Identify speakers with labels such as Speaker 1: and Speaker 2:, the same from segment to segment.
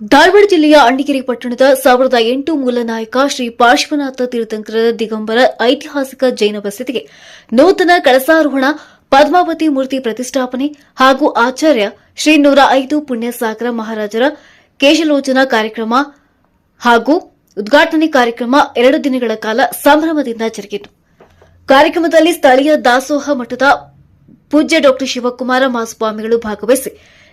Speaker 1: ಧಾರವಾಡ ಜಿಲ್ಲೆಯ ಅಣ್ಣಿಗೆರೆ ಪಟ್ಟಣದ ಸಾವಿರದ ಎಂಟು ಮೂಲ ನಾಯಕ ಶ್ರೀ ಪಾರ್ಶ್ವನಾಥ ತೀರ್ಥಂಕರ ದಿಗಂಬರ ಐತಿಹಾಸಿಕ ಜೈನ ಬಸದಿಗೆ ನೂತನ ಕಳಸಾರೋಹಣ, ಪದ್ಮಾವತಿ ಮೂರ್ತಿ ಪ್ರತಿಷ್ಠಾಪನೆ ಹಾಗೂ ಆಚಾರ್ಯ ಶ್ರೀ ನೂರ ಐದು ಪುಣ್ಯಸಾಗರ ಮಹಾರಾಜರ ಕೇಶಲೋಚನಾ ಕಾರ್ಯಕ್ರಮ ಹಾಗೂ ಉದ್ಘಾಟನೆ ಕಾರ್ಯಕ್ರಮ ಎರಡು ದಿನಗಳ ಕಾಲ ಸಂಭ್ರಮದಿಂದ ಜರುಗಿತು. ಕಾರ್ಯಕ್ರಮದಲ್ಲಿ ಸ್ಥಳೀಯ ದಾಸೋಹ ಮಠದ ಪೂಜ್ಯ ಡಾ ಶಿವಕುಮಾರ ಮಹಾಸ್ವಾಮಿಗಳು ಭಾಗವಹಿಸಿ,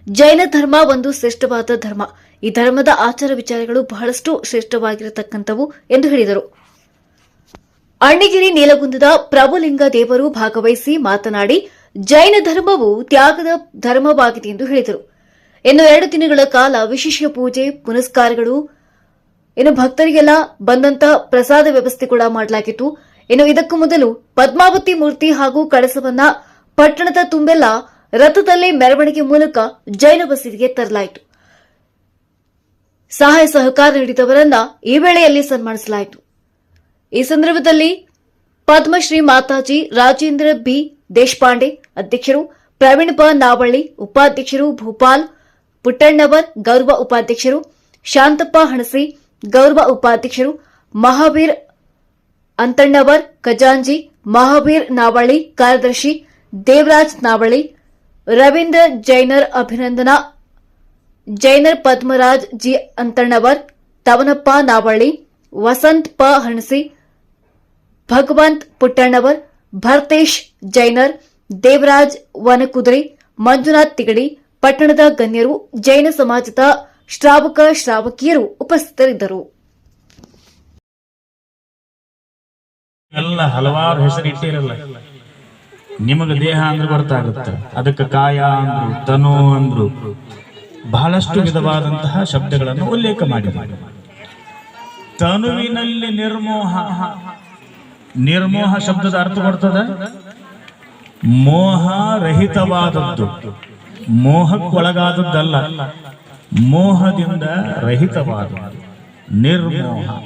Speaker 1: ಜೈನ ಧರ್ಮ ಒಂದು ಶ್ರೇಷ್ಠವಾದ ಧರ್ಮ. ಈ ಧರ್ಮದ ಆಚಾರ ವಿಚಾರಗಳು ಬಹಳಷ್ಟು ಶ್ರೇಷ್ಠವಾಗಿರತಕ್ಕಂಥವು ಎಂದು ಹೇಳಿದರು. ಅಣ್ಣಿಗಿರಿ ನೀಲಗುಂದದ ಪ್ರಭುಲಿಂಗ ದೇವರು ಭಾಗವಹಿಸಿ ಮಾತನಾಡಿ, ಜೈನ ಧರ್ಮವು ತ್ಯಾಗದ ಧರ್ಮವಾಗಿದೆ ಎಂದು ಹೇಳಿದರು. ಇನ್ನು ಎರಡು ದಿನಗಳ ಕಾಲ ವಿಶೇಷ ಪೂಜೆ, ಪುನಸ್ಕಾರಗಳು, ಇನ್ನು ಭಕ್ತರಿಗೆಲ್ಲ ಬಂದಂತ ಪ್ರಸಾದ ವ್ಯವಸ್ಥೆ ಕೂಡ ಮಾಡಲಾಗಿತ್ತು. ಇನ್ನು ಇದಕ್ಕೂ ಮೊದಲು ಪದ್ಮಾವತಿ ಮೂರ್ತಿ ಹಾಗೂ ಕಳಸವನ್ನ ಪಟ್ಟಣದ ತುಂಬೆಲ್ಲ ರಥದಲ್ಲಿ ಮೆರವಣಿಗೆ ಮೂಲಕ ಜೈನ ಬಸದಿಗೆ ತರಲಾಯಿತು. ಸಹಾಯ ಸಹಕಾರ ನೀಡಿದವರನ್ನ ಈ ವೇಳೆಯಲ್ಲಿ ಸನ್ಮಾನಿಸಲಾಯಿತು. ಈ ಸಂದರ್ಭದಲ್ಲಿ ಪದ್ಮಶ್ರೀ ಮಾತಾಜಿ ರಾಜೇಂದ್ರ ಬಿ. ದೇಶಪಾಂಡೆ ಅಧ್ಯಕ್ಷರು ಪ್ರವೀಣ್ ಬ. ನಾವಳ್ಳಿ ಉಪಾಧ್ಯಕ್ಷರು ಭೂಪಾಲ್ ಪುಟ್ಟಣ್ಣವರ್ ಗೌರವ ಉಪಾಧ್ಯಕ್ಷರು ಶಾಂತಪ್ಪ ಹಣಸಿ ಗೌರವ ಉಪಾಧ್ಯಕ್ಷರು ಮಹಾವೀರ್ ಅಂತಣ್ಣವರ್ ಖಜಾಂಜಿ, ಮಹಾವೀರ್ ನಾವಳ್ಳಿ ಕಾರ್ಯದರ್ಶಿ ದೇವರಾಜ್ ನಾವಳ್ಳಿ, ರವೀಂದ್ರ ಜೈನರ್ ಅಭಿನಂದನಾ ಜೈನರ್ ಪದ್ಮರಾಜ್ ಜಿ ಅಂತಣ್ಣವರ್, ತವನಪ್ಪ ನಾವಳ್ಳಿ, ವಸಂತ್ ಪ ಹಣಸಿ, ಭಗವಂತ್ ಪುಟ್ಟಣ್ಣವರ್, ಭರ್ತೇಶ್ ಜೈನರ್, ದೇವರಾಜ್ ವನಕುದ್ರಿ, ಮಂಜುನಾಥ್ ತಿಗಡಿ, ಪಟ್ಟಣದ ಗಣ್ಯರು, ಜೈನ ಸಮಾಜದ ಶ್ರಾವಕ ಶ್ರಾವಕಿಯರು ಉಪಸ್ಥಿತರಿದ್ದರು.
Speaker 2: ಎಲ್ಲ ಹಲವಾರು ಹೆಸರು ಇಟ್ಟಿರಲ್ಲ. ನಿಮಗ ದೇಹ ಅಂದ್ರೆ ಗೊತ್ತಾಗುತ್ತೆ ಅದಕ್ಕೆ ಕಾಯ ಅಂದ್ರು, ತನು ಅಂದ್ರು. ಬಹಳಷ್ಟು ವಿಧವಾದಂತಹ ಶಬ್ದಗಳನ್ನು ಉಲ್ಲೇಖ ಮಾಡಿ ತನುವಿನಲ್ಲಿ ನಿರ್ಮೋಹ. ನಿರ್ಮೋಹ ಶಬ್ದದ ಅರ್ಥ ಕೊಡ್ತದ ಮೋಹ ರಹಿತವಾದದ್ದು ಮೋಹಕ್ಕೊಳಗಾದದ್ದಲ್ಲ. ಮೋಹದಿಂದ ರಹಿತವಾದದ್ದು. ನಿರ್ಮೋಹ.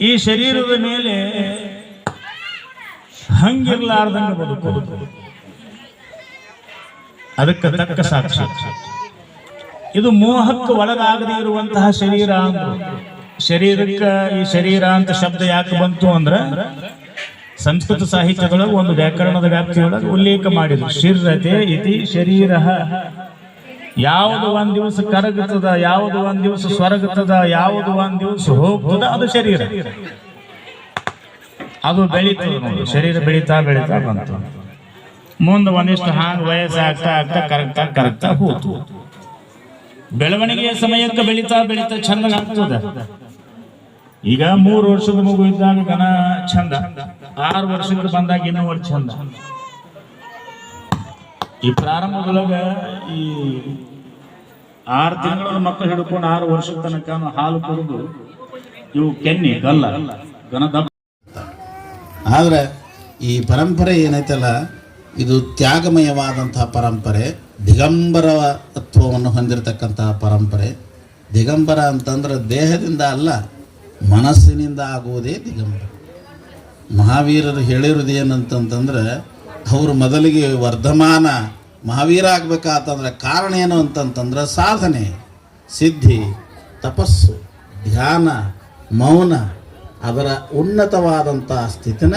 Speaker 2: ಈ ಶರೀರದ ಮೇಲೆ ಹಂಗಿರ್ಲಾರ್ದಂಗೆ ಬದುಕೋದು ಅದಕ್ಕೆ ತಕ್ಕ ಸಾಕ್ಷಿ. ಇದು ಮೋಹಕ್ಕೆ ಒಳಗಾಗದೆ ಇರುವಂತಹ ಶರೀರ ಅಂದ್ರೆ ಶರೀರಕ್ಕ ಈ ಶರೀರ ಅಂತ ಶಬ್ದ ಯಾಕೆ ಬಂತು ಅಂದ್ರ ಸಂಸ್ಕೃತ ಸಾಹಿತ್ಯದೊಳಗೆ ಒಂದು ವ್ಯಾಕರಣದ ವ್ಯಾಪ್ತಿಯೊಳಗೆ ಉಲ್ಲೇಖ ಮಾಡಿದ್ರು. ಶಿರ್ರತೆ ಇತಿ ಶರೀರ. ಯಾವುದು ಒಂದ್ ದಿವಸ ಕರಗುತ್ತದ, ಯಾವುದು ಒಂದ್ ದಿವಸ ಸ್ವರಗುತ್ತದ, ಯಾವುದು ಒಂದ್ ದಿವಸ ಹೋಗ್ತದ, ಅದು ಶರೀರ. ಅದು ಬೆಳೀತದ ಶರೀರ ಬೆಳೀತಾ ಬೆಳೀತಾ ಬಂತು. ಮುಂದೆ ಒಂದಿಷ್ಟು ಹಾಂಗ್ ವಯಸ್ಸಾಗ್ತಾ ಆಗ್ತಾ ಕರಗ್ತಾ ಕರಗ್ತಾ ಹೋತು. ಬೆಳವಣಿಗೆಯ ಸಮಯಕ್ಕೆ ಬೆಳೀತಾ ಬೆಳೀತಾ ಚಂದ ಆಗ್ತದ. ಈಗ ಮೂರು ವರ್ಷದ ಮಗು ಇದ್ದಾಗ ಗನ ಚಂದ. ಆರು ವರ್ಷಕ್ಕೆ ಬಂದಾಗ ಇನ್ನೂ ಚಂದ. ಈ ಪ್ರಾರಂಭದೊಳಗ ಈ ಆರು ತಿಂಗಳ ಮಕ್ಕಳು ಹಿಡ್ಕೊಂಡು ಆರು ವರ್ಷದ ತನಕ ಹಾಲು ಕುಡಿದು ಇವು ಕೆನ್ನಿ ಗಲ್ಲ ಗನ ದಪ್ಪ
Speaker 3: ಆದರೆ ಈ ಪರಂಪರೆ ಏನೈತಲ್ಲ ಇದು ತ್ಯಾಗಮಯವಾದಂತಹ ಪರಂಪರೆ ದಿಗಂಬರತ್ವವನ್ನು ಹೊಂದಿರತಕ್ಕಂತಹ ಪರಂಪರೆ. ದಿಗಂಬರ ಅಂತಂದ್ರೆ ದೇಹದಿಂದ ಅಲ್ಲ, ಮನಸ್ಸಿನಿಂದ ಆಗುವುದೇ ದಿಗಂಬರ. ಮಹಾವೀರರು ಹೇಳಿರೋದು ಏನಂತಂತಂದ್ರೆ, ಅವರು ಮೊದಲಿಗೆ ವರ್ಧಮಾನ ಮಹಾವೀರ ಆಗ್ಬೇಕಾತಂದ್ರೆ ಕಾರಣ ಏನು ಅಂತಂತಂದ್ರೆ ಸಾಧನೆ, ಸಿದ್ಧಿ, ತಪಸ್ಸು, ಧ್ಯಾನ, ಮೌನ, ಅದರ ಉನ್ನತವಾದಂಥ ಸ್ಥಿತಿನ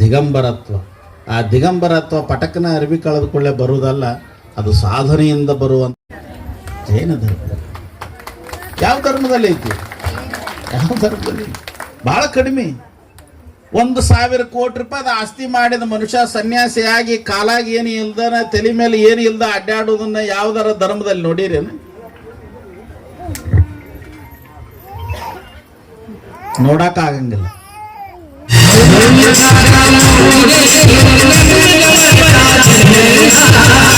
Speaker 3: ದಿಗಂಬರತ್ವ. ಆ ದಿಗಂಬರ ಅಥವಾ ಪಟಕನ ಅರಿವಿ ಕಳೆದುಕೊಳ್ಳೆ ಬರುವುದಲ್ಲ, ಅದು ಸಾಧನೆಯಿಂದ ಬರುವಂಥ ಜೈನ ಧರ್ಮ ಯಾವ ಧರ್ಮದಲ್ಲಿ ಐತಿ? ಯಾವ ಧರ್ಮದಲ್ಲಿ? ಬಹಳ ಕಡಿಮೆ. ಒಂದು ಸಾವಿರ ಕೋಟಿ ರೂಪಾಯಿ ಆಸ್ತಿ ಮಾಡಿದ ಮನುಷ್ಯ ಸನ್ಯಾಸಿಯಾಗಿ, ಕಾಲಾಗಿ ಏನು ಇಲ್ದನ, ತಲೆ ಮೇಲೆ ಏನು ಇಲ್ದ ಅಡ್ಡಾಡೋದನ್ನ ಯಾವ್ದಾರ ಧರ್ಮದಲ್ಲಿ ನೋಡಿರೇನು ನೋಡಕ್ I'm